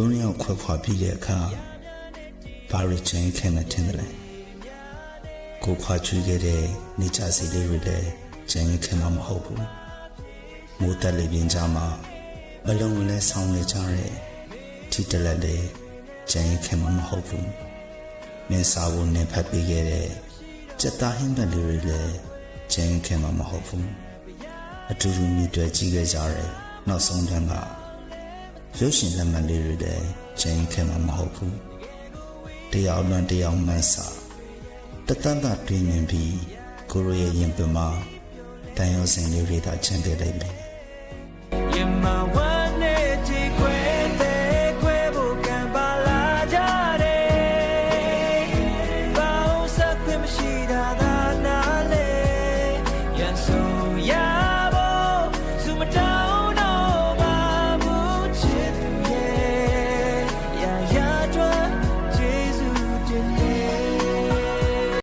သုံးယောက်ခွဲခွာပြီးတဲ့အခါဘာရီချင်ခဲမထင်တယ်လဲကိုခွာချွေးခဲ့တဲ့နေချစီလေးတွေလည်းချင်ခဲမှာမဟုတ်ဘူးမိုးတက်လေပြင်းကြမှာအလုံးလဲဆောင်းနေကြတဲ့ထိတလက်လေးချင်ခဲမှာမဟုတ်ဘူးမင်းစာဝန်နဲ့ဖတ်ပြီးခဲ့တဲ့စက်သားဟင်းတဲ့လေးတွေလည်းချင်ခဲမှာမဟုတ်ဘူးအတူတူမြည်တွေ့ကြည့်ခဲ့ကြတဲ့နောက်ဆုံးတန်းက ရုပ်ရှင်လက်မှတ်လေးတွေလည်းချိန်ခဲမှာမဟုတ်ဘူးတရားမှန်တရားမှန်စာတတန်တာတွင်မြင်ပြီးကိုရိုရဲ့ရင်ပင်မှာတန်ရုံစင်လေးတွေသာချန်ပြလိုက်မယ် In my world